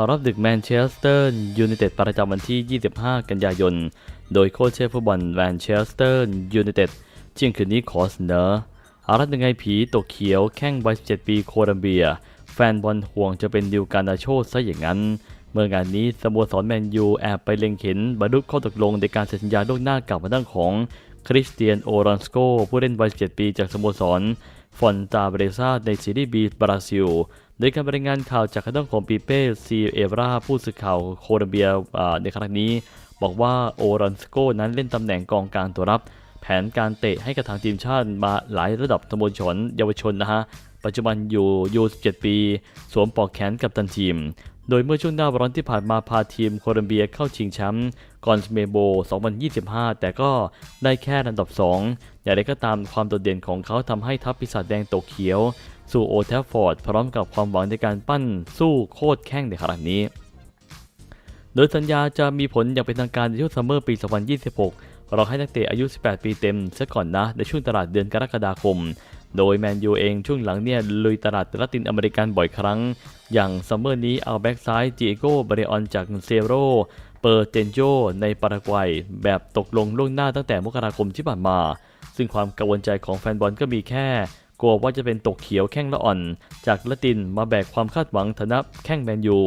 าวรับดึกแมนเชสเตอร์ยูไนเต็ดประจำวันที่ 25 กันยายน โดยโค้ชเชฟฟุตบอลแมนเชสเตอร์ยูไนเต็ดเที่ยงคืนนี้ขอเสนออารัตยังไงผีตกเขียวแข้งวัย17 ปีโคลัมเบีย แฟนบอลห่วงจะเป็นดิวการนาโชซะอย่างนั้น เมื่องานนี้สโมสรแมนยูแอบไปเล็งเห็นบรรลุข้อตกลงในการเซ็นสัญญาล่วงหน้ากับมาตั้งของคริสเตียนโอรอนสโกผู้เล่นวัย17 ปีจากสโมสรฟอนตาเบรซาในซีรีส์บีบราซิล โดยการรายงานข่าวจากคณะของปีเป้ซีเอราผู้สื่อข่าวโคลอมเบียในครั้งนี้ บอกว่าโอรันสโกนั้นเล่นตำแหน่งกองกลางตัวรับ แผนการเตะให้กับทางทีมชาติมาหลายระดับตำบลชนเยาวชนนะฮะปัจจุบันอยู่ยู17 ปี สวมปอกแขนกับตันทีม โดยเมื่อช่วงหน้าร้อนที่ผ่านมาพาทีมโคลัมเบียเข้าชิงแชมป์กอนสเมโบ 2025 แต่ก็ได้แค่อันดับ 2 อย่างไรก็ตามความโดดเด่นของเขาทำให้ทัพปีศาจแดงตกเขียว สู่โอแทฟฟอร์ด พร้อมกับความหวังในการปั้นสู้โคตรแข้งในครั้งนี้ โดยสัญญาจะมีผลอย่างเป็นทางการในช่วงซัมเมอร์ปี 2026 เราให้นักเตะอายุ 18 ปีเต็มซะก่อนนะ ในช่วงตลาดเดือนกรกฎาคม โดยแมนยูเองช่วงหลังเนี่ยลุยตลาดละตินอเมริกันบ่อยครั้ง อย่างซัมเมอร์นี้เอาแบ็กซ้ายจิโก้บริออนจากเซโรเปอร์เตนโจในปารากวัย แบบตกลงล่วงหน้าตั้งแต่มกราคมที่ผ่านมา ซึ่งความกังวลใจของแฟนบอลก็มีแค่ กลัวว่าจะเป็นตกเขียวแข้งละอ่อน จากละตินมาแบกความคาดหวังฐานะแข้งแมนยู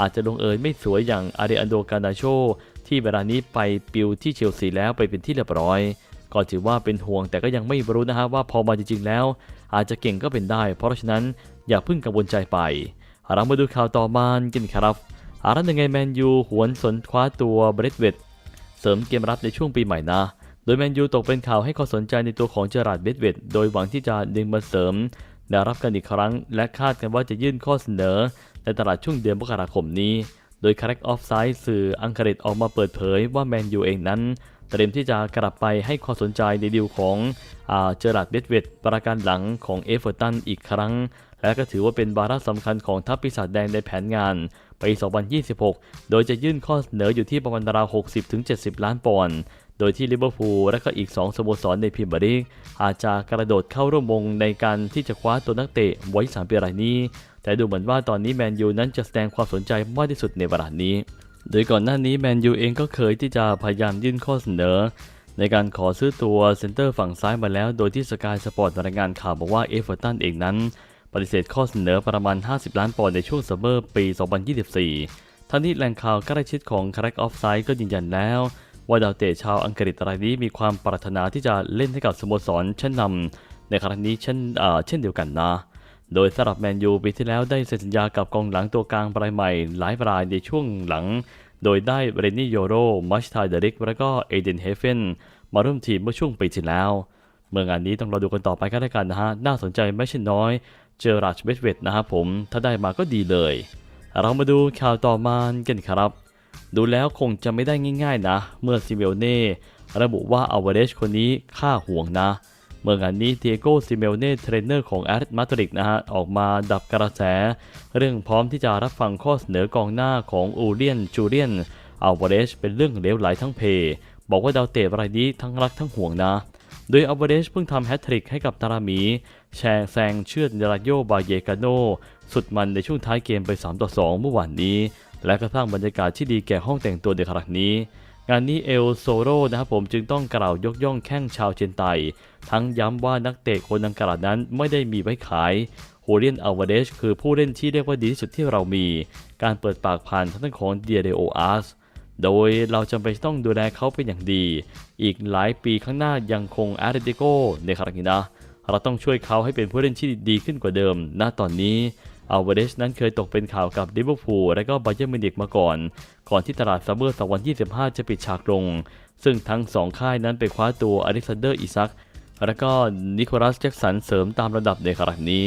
อาจจะลงเอยไม่สวยอย่างอาเดอันโดกานาโชที่เวลานี้ไปปิวที่เชลซีแล้วไปเป็นที่เรียบร้อย ก็ถือว่าเป็นห่วงแต่ก็ยังไม่รู้นะฮะว่าพอมาจริงๆแล้ว อาจจะเก่งก็เป็นได้ เพราะฉะนั้นอย่าเพิ่งกังวลใจไปเรามาดูข่าวต่อมากันครับอารันยังไงแมนยูหวนสนคว้าตัวเบรดเวดเสริมเกมรับในช่วงปีใหม่นะ โดยแมนยูตกเป็นข่าวให้ความสนใจในตัวของเจอราร์ดเบรดเวดโดยหวังที่จะดึงมาเสริมได้รับกันอีกครั้ง และคาดกันว่าจะยื่นข้อเสนอในตลาดช่วงเดือนมกราคมนี้ โดยคาร์เรกออฟไซด์สื่ออังกฤษออกมาเปิดเผยว่าแมนยูเองนั้น เตรียมที่จะกลับไปให้ความสนใจในดีลของเจอราร์ดเบดเวดประการหลังของเอเวอร์ตันอีกครั้ง และก็ถือว่าเป็นวาระสำคัญของทัพปีศาจแดงในแผนงานปี2026 โดยจะยื่นข้อเสนออยู่ที่ประมาณราว 60-70 ล้านปอนด์โดยที่ลิเวอร์พูลและก็อีก 2สโมสรในพรีเมียร์ลีกอาจจะกระโดดเข้าร่วมวงในการที่จะคว้าตัวนักเตะไว้สามปีรายนี้ แต่ดูเหมือนว่าตอนนี้แมนยูนั้นจะแสดงความสนใจมากที่สุดในเวลานี้ โดยก่อนหน้านี้แมนยูเองก็เคยที่จะพยายามยื่นข้อเสนอ ในการขอซื้อตัวเซนเตอร์ฝั่งซ้ายมาแล้ว โดยที่สกายสปอร์ตรายงานข่าวบอกว่าเอเวอร์ตันเองนั้น ปฏิเสธข้อเสนอประมาณ 50 ล้านปอนด์ในช่วงซัมเมอร์ปี 2024 ทั้งนี้แหล่งข่าวใกล้ชิดของคาแรกออฟไซด์ก็ยืนยันแล้วว่าดาวเตะชาวอังกฤษรายนี้มีความปรารถนาที่จะเล่นให้กับสโมสรชั้นนำในครั้งนี้เช่นเอ่อเช่นเดียวกันนะ โดยสำหรับแมนยูปีที่แล้วได้เซ็นสัญญากับกองหลังตัวกลางรายใหม่ หลายรายในช่วงหลัง โดยได้เรนนี่โยโรมัชทายเดริก และก็เอเดนเฮเฟนมาร่วมทีมเมื่อช่วงปีที่แล้ว เมื่องานนี้ต้องรอดูกันต่อไปกันแล้วกันนะฮะ น่าสนใจไม่ใช่น้อย เจอราชเบสเวตนะครับผม ถ้าได้มาก็ดีเลย เรามาดูข่าวต่อมากันครับ ดูแล้วคงจะไม่ได้ง่าย ๆนะ เมื่อซิเมโอเน่ระบุว่าอาวเรชคนนี้ค่าห่วงนะ เมื่องานนี้เทโกซิเมโอเน่เทรนเนอร์ของแอตมาดริดนะฮะออกมาดับกระแส เรื่องพร้อมที่จะรับฟังข้อเสนอกองหน้าของอูเลียนจูเลียนอาวาเรชเป็นเรื่องเลวไหลทั้งเพ บอกว่าดาวเตะรายนี้ทั้งรักทั้งห่วงนะ โดยอาวาเรชเพิ่งทำแฮตทริกให้กับตารามี แชงแซงเชือดราโยบาเยกาโน สุดมันในช่วงท้ายเกมไป 3 ต่อ 2 เมื่อวานนี้ และก็สร้างบรรยากาศที่ดีแก่ห้องแต่งตัวในครั้งนี้ งานนี้เอลโซโรนะครับผมจึงต้องกล่าวยกย่องแข้งชาวเชนไต ทั้งย้ำว่านักเตะคนดังกล่าวนั้นไม่ได้มีไว้ขายโฮเลียนอัลวาเดชคือผู้เล่นที่เรียกว่าดีที่สุดที่เรามี การเปิดปากผ่านทางด้านของเดียเดโออาร์สโดยเราจำเป็นต้องดูแลเขาเป็นอย่างดี อีกหลายปีข้างหน้ายังคงอาร์เตโกในครั้งนี้นะ เราต้องช่วยเขาให้เป็นผู้เล่นที่ดีขึ้นกว่าเดิมณตอนนี้ อัลวเดชนั้นเคยตกเป็นข่าวกับลิเวอร์พูลและก็ไบเยอร์มิวนิกมาก่อน ก่อนที่ตลาดซัมเมอร์2025 จะปิดฉากลง ซึ่งทั้งสองค่ายนั้นไปคว้าตัวอเล็กซานเดอร์อิซัก และก็นิโคลัสแจ็กสันเสริมตามระดับในครั้งนี้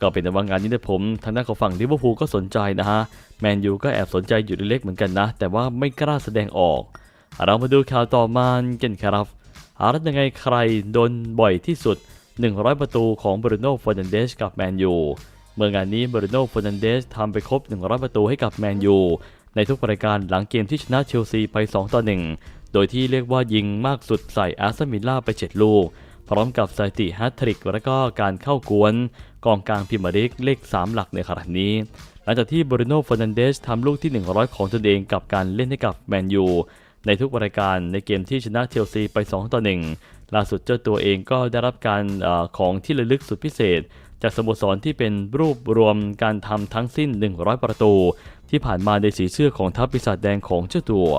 ก็เป็นแต่ว่างานนี้นะผมทางด้านของฝั่งลิเวอร์พูลก็สนใจนะฮะ แมนยูก็แอบสนใจอยู่เล็กๆเหมือนกันนะ แต่ว่าไม่กล้าแสดงออก เรามาดูข่าวต่อมากันครับอารัตยังไงใครโดนบ่อยที่สุด 100 ประตูของบรูโน่ฟอร์นันเดสกับแมนยู เมื่องานนี้บรูโน่ฟอร์นันเดสทำไปครบ 100 ประตูให้กับแมนยู ในทุกรายการหลังเกมที่ชนะเชลซีไป 2 ต่อ 1 โดยที่เรียกว่ายิงมากสุดใส่อาร์เซนมิล่าไป 7 ลูก พร้อมกับสถิติแฮตทริกและก็การเข้ากวน กองกลางพรีเมียร์ลีกเลข 3 หลักในครั้งนี้ หลังจากที่บรูโน่ฟอร์นันเดสทำลูกที่ 100 ของตนเองกับการเล่นให้กับแมนยูในทุกรายการในเกมที่ชนะเชลซีไป 2 ต่อ 1 ล่าสุดเจ้าตัวเองก็ได้รับการอของที่ระลึกสุดพิเศษ จากสโมสรที่เป็นรูปรวมการทำทั้งสิ้น 100 ประตู ที่ผ่านมาในสีเสื้อของทัพปีศาจแดงของเจ้าตัว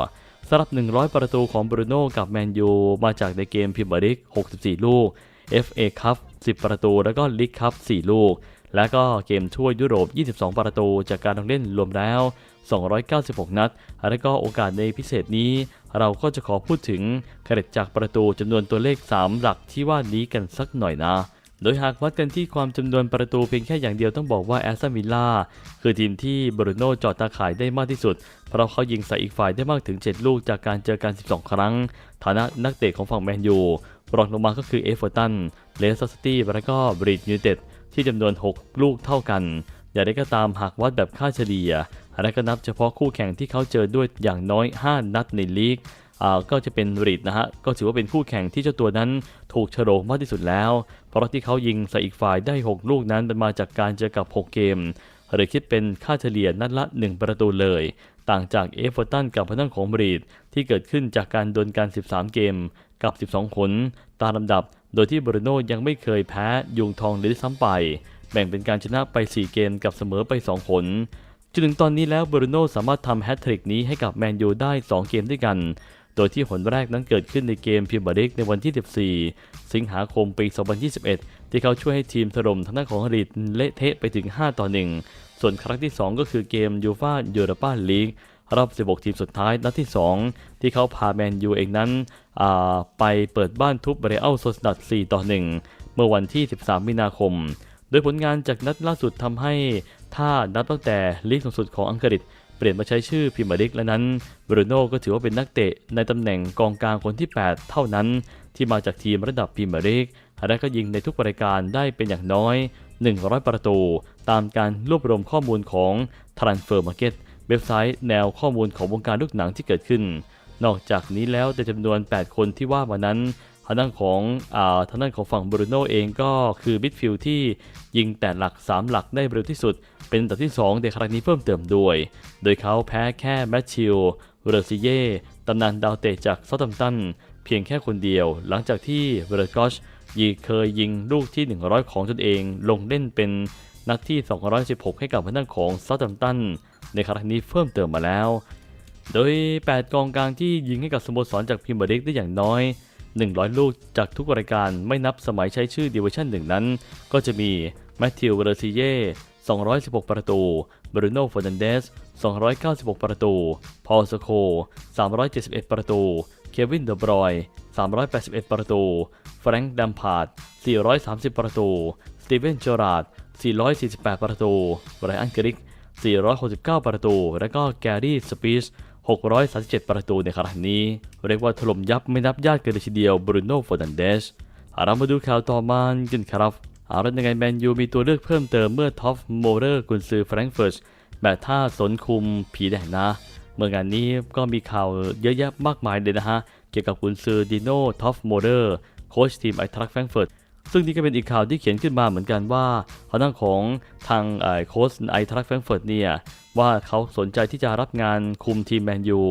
สำหรับ 100 ประตูของบรูโน่กับแมนยูมาจากในเกมพรีเมียร์ลีก64 ลูก FA คัพ10 ประตู แล้วก็ลีกคัพ4 ลูก และก็เกมทั่วยุโรป 22 ประตู จากการลงเล่นรวมแล้ว 296 นัด และก็โอกาสในพิเศษนี้ เราก็จะขอพูดถึงเครดิตจากประตูจำนวนตัวเลข 3 หลักที่ว่านี้กันสักหน่อยนะ โดยหากวัดกันที่ความจำนวนประตูเพียงแค่อย่างเดียวต้องบอกว่าแอสตันวิลล่าคือทีมที่บรูโน่จอดตาข่ายได้มากที่สุด เพราะเขายิงใส่อีกฝ่ายได้มากถึง 7 ลูกจากการเจอกัน 12 ครั้ง ฐานะนักเตะของฝั่งแมนยูรองลงมาก็คือเอฟเวอร์ตันเลสเตอร์ซิตี้และก็บรีดยูไนเต็ดที่จำนวน 6 ลูกเท่ากัน อย่างไรก็ตามหากวัดแบบค่าเฉลี่ยและก็นับเฉพาะคู่แข่งที่เขาเจอด้วยอย่างน้อย 5 นัดในลีก ก็จะเป็นรีดนะฮะ ก็ถือว่าเป็นคู่แข่งที่เจ้าตัวนั้นถูกฉลองมากที่สุดแล้ว เพราะที่เขายิงใส่อีกฝ่ายได้ 6 ลูกนั้นมันมาจากการเจอกับ 6 เกม หรือคิดเป็นค่าเฉลี่ยนัดละ 1 ประตูเลย ต่างจากเอฟเวอร์ตันกับพนังของบรีดที่เกิดขึ้นจากการดวลกัน 13 เกม กับ 12 คนตามลำดับ โดยที่บรูโน่ยังไม่เคยแพ้ยุงทองเลยด้วยซ้ำไป แบ่งเป็นการชนะไป 4 เกมกับเสมอไป2ผลจนถึงตอนนี้แล้วบรูโน่สามารถทำแฮตทริกนี้ให้กับแมนยูได้ 2 เกมด้วยกัน โดยที่ผลแรกนั้นเกิดขึ้นในเกมพรีเมียร์ลีกในวันที่ 14 สิงหาคมปี 2021 ที่เขาช่วยให้ทีมถล่มทางด้านของลีดเละเทะไปถึง 5 ต่อ 1 ส่วนครั้งที่ 2 ก็คือเกมยูฟายูโรปาลีกรอบ 16 ทีมสุดท้ายนัดที่ 2 ที่เขาพาแมนยูเองนั้นอ่าไปเปิดบ้านทุบเรอัลโซสดัด4ต่อ 1 เมื่อวันที่ 13 มีนาคม โดยผลงานจากนัดล่าสุดทำให้ ถ้านับตั้งแต่ลีกสูงสุดของอังกฤษ เปลี่ยนมาใช้ชื่อพรีเมียร์ลีกแล้วนั้นบรูโน่ก็ถือว่าเป็นนักเตะในตำแหน่งกองกลางคนที่ 8 เท่านั้น ที่มาจากทีมระดับพรีเมียร์ลีกและก็ยิงในทุกรายการได้เป็นอย่างน้อย 100 ประตู ตามการรวบรวมข้อมูลของ Transfer Market เว็บไซต์แนวข้อมูลของวงการลูกหนังที่เกิดขึ้น นอกจากนี้แล้วในจำนวน 8 คนที่ว่ามานั้น ทางด้านของอ่าทางด้านของฝั่งบรูโน่เองก็คือมิดฟิลด์ที่ยิงแต่หลัก 3 หลักได้เร็วที่สุด เป็นอันดับที่ 2 ในครั้งนี้เพิ่มเติมด้วย โดยเขาแพ้แค่แมทชิลเรซิเย่ตำนานดาวเตะจากซาตัมตันเพียงแค่คนเดียว หลังจากที่เวอร์กอชยีเคยยิงลูกที่ 100 ของตนเอง ลงเล่นเป็นนัดที่ 216 ให้กับทางด้านของซาตัมตันในครั้งนี้เพิ่มเติมมาแล้ว โดย 8 กองกลางที่ยิงให้กับสโมสรจากพรีเมียร์ลีกได้อย่างน้อย 100 ลูกจากทุกรายการไม่นับสมัยใช้ชื่อดิวิชั่นหนึ่งนั้น ก็จะมีแมทธิวเวอร์ซิเย่216 ประตู บรูโน่ฟอร์นันเดส 296 ประตู พอลสโค 371 ประตู เควินเดอบรอย 381 ประตู แฟรงค์ดัมพาร์ด430 ประตู สตีเวนจอราร์ด448 ประตู ไรอันกริก 469 ประตู และก็แกรี่ สปีช 637 ประตูในครั้งนี้ เรียกว่าถล่มยับไม่นับญาติกันเลยทีเดียวบรูโน่ฟอร์นันเดสเรามาดูข่าวต่อมากันครับอาละยังไงแมนยูมีตัวเลือกเพิ่มเติมเมื่อท็อปโมเรอร์กุนซือแฟรงก์เฟิร์ตแบบท่าสนคุมผีแดงนะ เมื่องานนี้ก็มีข่าวเยอะแยะมากมายเลยนะฮะ เกี่ยวกับกุนซือดิโน่ท็อปโมเรอร์โค้ชทีมไอทรัคแฟรงก์เฟิร์ต ซึ่งนี่ก็เป็นอีกข่าวที่เขียนขึ้นมาเหมือนกันว่าทางด้านของทางเอ่อโค้ชไอทรัคแฟรงเฟิร์ตเนี่ยว่าเขาสนใจที่จะรับงานคุมทีมแมนยู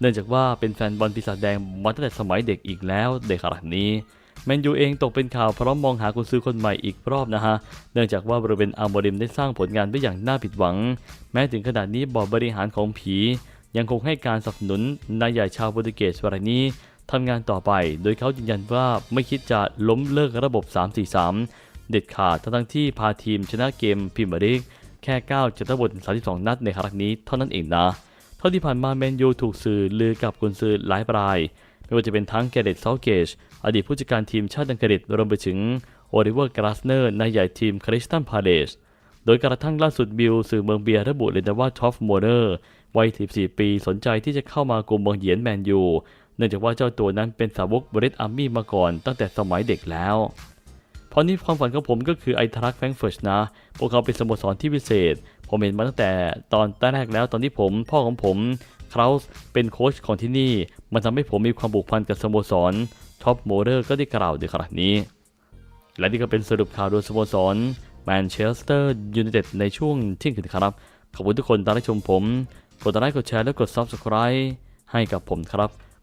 เนื่องจากว่าเป็นแฟนบอลปีศาจแดงมาตั้งแต่สมัยเด็กอีกแล้วเด็กขนาดนี้แมนยูเองตกเป็นข่าวพร้อมมองหากุนซื้อคนใหม่อีกรอบนะฮะ เนื่องจากว่าบริเวณอาร์โมริมได้สร้างผลงานไว้อย่างน่าผิดหวัง แม้ถึงขนาดนี้บอร์ดบริหารของผี ยังคงให้การสนับสนุนนายใหญ่ชาวโปรตุเกสรายนี้ ทำงานต่อไป โดยเขายืนยันว่าไม่คิดจะล้มเลิกระบบ 3-4-3 เด็ดขาดทั้งที่พาทีมชนะเกมพรีเมียร์ลีกแค่9จากทั้งหมด32 นัดในครั้งนี้เท่านั้นเองนะ เท่าที่ผ่านมาแมนยูถูกสื่อลือกับกุนซือหลายราย ไม่ว่าจะเป็นทั้งแกเรตเซาเกจอดีตผู้จัดการทีมชาติอังกฤษรวมไปถึงโอลิเวอร์กราสเนอร์นายใหญ่ทีมคริสตันพาเลสโดยกระทั่งล่าสุดบิลสื่อเมืองเบียร์ระบุเลยนะว่าท็อฟโมเนอร์วัย 14 ปีสนใจที่จะเข้ามากลุ่มเมืองเหยียนแมนยู เนื่องจากว่าเจ้าตัวนั้นเป็นสาวกบริสอาร์มี่มาก่อนตั้งแต่สมัยเด็กแล้ว เพราะนี่ความฝันของผมก็คือไอทรัคแฟรงเฟิร์ตนะ พวกเขาเป็นสโมสรที่พิเศษ ผมเห็นมาตั้งแต่ตอนแรกแล้วตอนที่ผมพ่อของผมคราสเป็นโค้ชของที่นี่ มันทำให้ผมมีความผูกพันกับสโมสรท็อปโมเดอร์ก็ได้กล่าวในขณะนี้ และนี่ก็เป็นสรุปข่าวโดยสโมสรแมนเชสเตอร์ยูไนเต็ดในช่วงเที่ยงคืนครับ ขอบคุณทุกคนที่รับชมผม กดไลค์กดแชร์และกด Subscribe ให้กับผมครับ